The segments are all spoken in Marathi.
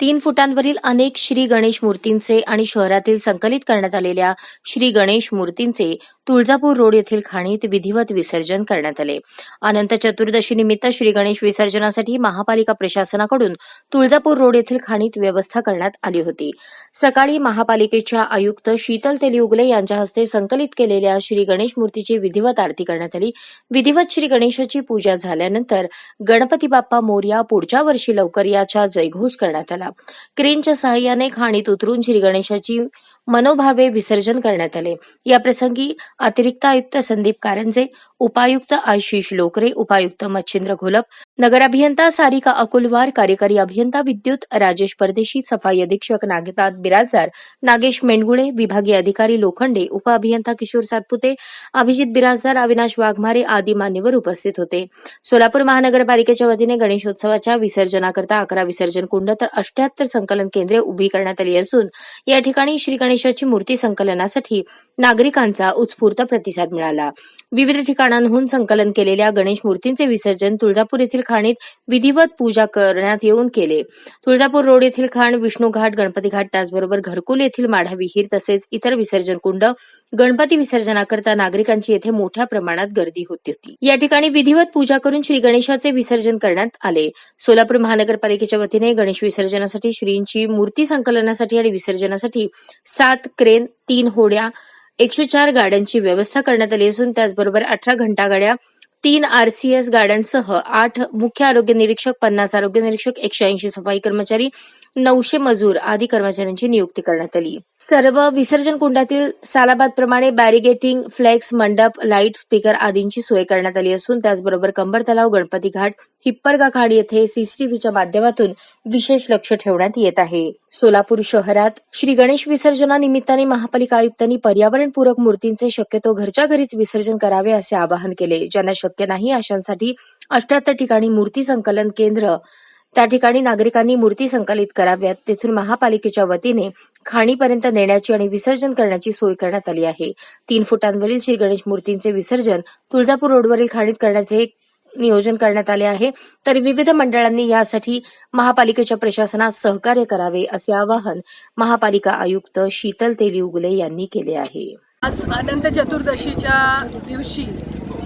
तीन फुटांवरील अनेक श्री गणेश मूर्तींचे आणि शहरातील संकलित करण्यात आलेल्या श्री गणेश मूर्तींचे तुळजापूर रोड येथील खाणीत विधिवत विसर्जन करण्यात आले. अनंत चतुर्दशी निमित्त श्री गणेश विसर्जनासाठी महापालिका प्रशासनाकडून तुळजापूर रोड येथील खाणीत व्यवस्था करण्यात आली होती. सकाळी महापालिकेच्या आयुक्त शीतल तेलिउगले यांच्या हस्ते संकलित केलेल्या श्री गणेश मूर्तीची विधिवत आरती करण्यात आली. विधिवत श्री गणेशाची पूजा झाल्यानंतर गणपती बाप्पा मोर्या पुढच्या वर्षी लवकर याचा जयघोष करण्यात आला. क्रेनच्या सहाय्याने खाणीत उतरून श्री गणेशाची मनोभावे विसर्जन करण्यात आले. या प्रसंगी अतिरिक्त आयुक्त संदीप कारंजे उपायुक्त आशिष लोकरे उपायुक्त मच्छिंद्र घोलप नगर अभियंता सारिका अकुलवार कार्यकारी अभियंता विद्युत राजेश परदेशी सफाई अधीक्षक नागनाथ बिराजदार नागेश मेंढगुळे विभागीय अधिकारी लोखंडे उपअभियंता किशोर सातपुते अभिजित बिराजदार अविनाश वाघमारे आदी मान्यवर उपस्थित होते. सोलापूर महानगरपालिकेच्या वतीने गणेशोत्सवाच्या विसर्जनाकरता अकरा विसर्जन कुंड तर अठ्याहत्तर संकलन केंद्रे उभी करण्यात आली असून या ठिकाणी श्री गणेशाची मूर्ती संकलनासाठी नागरिकांचा उत्स्फूर्त प्रतिसाद मिळाला. विविध पानांहून संकलन केलेल्या गणेश मूर्तींचे विसर्जन तुळजापूर येथील खाणीत विधिवत पूजा करण्यात येऊन केले. तुळजापूर रोड येथील खाण विष्णू घाट गणपती घाट त्याचबरोबर घरकुल येथील माढा विहीर तसेच इतर विसर्जन कुंड गणपती विसर्जनाकरता नागरिकांची येथे मोठ्या प्रमाणात गर्दी होती. होती या ठिकाणी विधिवत पूजा करून श्री गणेशाचे विसर्जन करण्यात आले. सोलापूर महानगरपालिकेच्या वतीने गणेश विसर्जनासाठी श्रींची मूर्ती संकलनासाठी आणि विसर्जनासाठी सात क्रेन तीन होड्या एकशे चार गाड्यांची व्यवस्था करण्यात आली असून त्याचबरोबर अठरा घंटा गाड्या तीन आरसीएस गाड्यांसह आठ मुख्य आरोग्य निरीक्षक पन्नास आरोग्य निरीक्षक एकशे ऐंशी सफाई कर्मचारी नऊशे मजूर आदी कर्मचाऱ्यांची नियुक्ती करण्यात आली. सर्व विसर्जन कुंडातील सालाबाद प्रमाणे बॅरिगेटिंग फ्लेक्स मंडप लाइट स्पीकर आदींची सोय करण्यात आली असून त्याचबरोबर कंबर तलाव गणपती घाट हिप्परगा खाड येथे सीसीटीव्हीच्या माध्यमातून विशेष लक्ष ठेवण्यात येत आहे. सोलापूर शहरात श्री गणेश विसर्जनानिमित्ताने महापालिका आयुक्तांनी पर्यावरणपूरक मूर्तींचे शक्यतो घरच्या घरीच विसर्जन करावे असे आवाहन केले. ज्यांना शक्य नाही अशांसाठी अष्ट्याहत्तर ठिकाणी मूर्ती संकलन केंद्र त्या ठिकाणी नागरिकांनी मूर्ती संकलित कराव्यात. तिथून महापालिकेच्या वतीने खाणीपर्यंत नेण्याची आणि विसर्जन करण्याची सोय करण्यात आली आहे. तीन फुटांवरील श्री गणेश मूर्तींचे विसर्जन तुळजापूर रोडवरील खाणीत करण्याचे नियोजन करण्यात आले आहे. तर विविध मंडळांनी यासाठी महापालिकेच्या प्रशासनात सहकार्य करावे असे आवाहन महापालिका आयुक्त शीतल तेलिउगले यांनी केले आहे. आज अनंत चतुर्दशीच्या दिवशी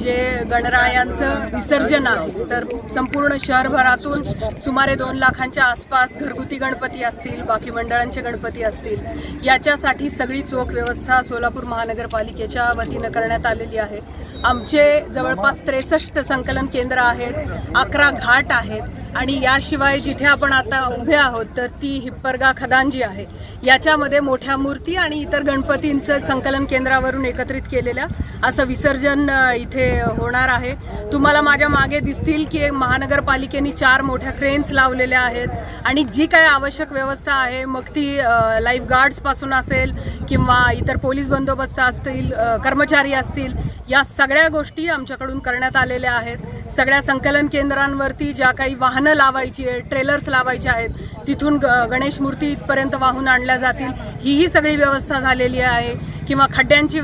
जे गणरायांचं विसर्जन आहे सर संपूर्ण शहरभरातून सुमारे दोन लाखांच्या आसपास घरगुती गणपती असतील बाकी मंडळांचे गणपती असतील याच्यासाठी सगळी चोख व्यवस्था सोलापूर महानगरपालिकेच्या वतीनं करण्यात आलेली आहे. आमचे जवळपास त्रेसष्ट संकलन केंद्र आहेत अकरा घाट आहेत आणि याशिवाय जिथे आपण आता उभे आहोत तर ती हिप्परगा खदानजी आहे. याच्यामध्ये मोठ्या मूर्ती आणि इतर गणपतींचं संकलन केंद्रावरून एकत्रित केलेल्या असं विसर्जन इथे होणार आहे. तुम्हाला माझ्या मागे दिसतील की महानगरपालिकेने चार मोठ्या क्रेन्स लावलेल्या आहेत आणि जी काय आवश्यक व्यवस्था आहे मग ती लाईफ गार्ड्सपासून असेल किंवा इतर पोलीस बंदोबस्त असतील कर्मचारी असतील या सगळ्या गोष्टी आमच्याकडून करण्यात आलेल्या आहेत. सगळ्या संकलन केंद्रांवरती ज्या काही वाहन लावायची आहे ट्रेलर्स लावायचे आहेत. तिथून ग- गणेश मूर्ती इथपर्यंत वाहून आणल्या जातील. हीही सगळी व्यवस्था झालेली आहे. किंवा खड्ड्यांची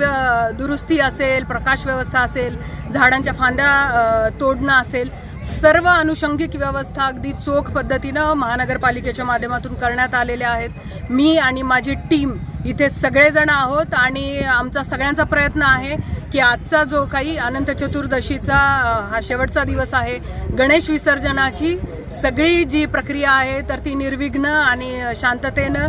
दुरुस्ती असेल प्रकाश व्यवस्था असेल झाडांच्या फांद्या तोडणं असेल सर्व अनुषंगिक व्यवस्था अगदी चोख पद्धतीनं महानगरपालिकेच्या माध्यमातून करण्यात आलेल्या आहेत. मी आणि माझी टीम इथे सगळेजण आहोत आणि आमचा सगळ्यांचा प्रयत्न आहे की आजचा जो काही अनंत चतुर्दशीचा हा शेवटचा दिवस आहे गणेश विसर्जनाची सगळी जी प्रक्रिया आहे तर ती निर्विघ्न आणि शांततेनं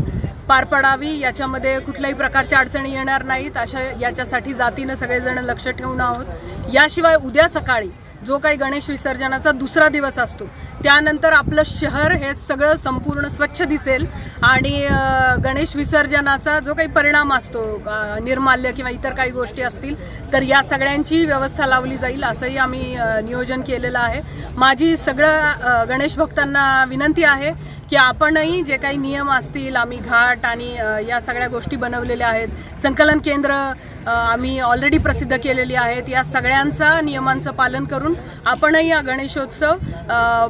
पार पडावी याच्यामध्ये कुठल्याही प्रकारच्या अडचणी येणार नाहीत. अशा याच्यासाठी जातीनं सगळेजण लक्ष ठेवून आहोत. याशिवाय उद्या सकाळी जो काही गणेश विसर्जनाचा दुसरा दिवस असतो. त्यानंतर आपलं शहर हे सगळं संपूर्ण स्वच्छ दिसेल आणि गणेश विसर्जनाचा जो काही परिणाम असतो निर्माल्य किंवा इतर काही गोष्टी असतील तर या सगळ्यांची व्यवस्था लावली जाईल असंही आम्ही नियोजन केलेलं आहे. माझी सगळं गणेश भक्तांना विनंती आहे की आपणही जे काही नियम असतील आम्ही घाट आणि या सगळ्या गोष्टी बनवलेल्या आहेत संकलन केंद्र आम्ही ऑलरेडी प्रसिद्ध केलेली आहेत या सगळ्यांचा नियमांचं पालन करून आपणही हा गणेशोत्सव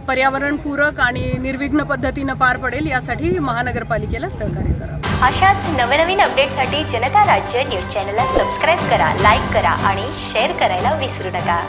पर्यावरणपूरक आणि निर्विघ्न पद्धतीनं पार पडेल यासाठी महानगरपालिकेला सहकार्य करा. अशाच नवनवीन अपडेटसाठी जनता राज्य न्यूज चॅनलला सबस्क्राईब करा लाईक करा आणि शेअर करायला विसरू नका.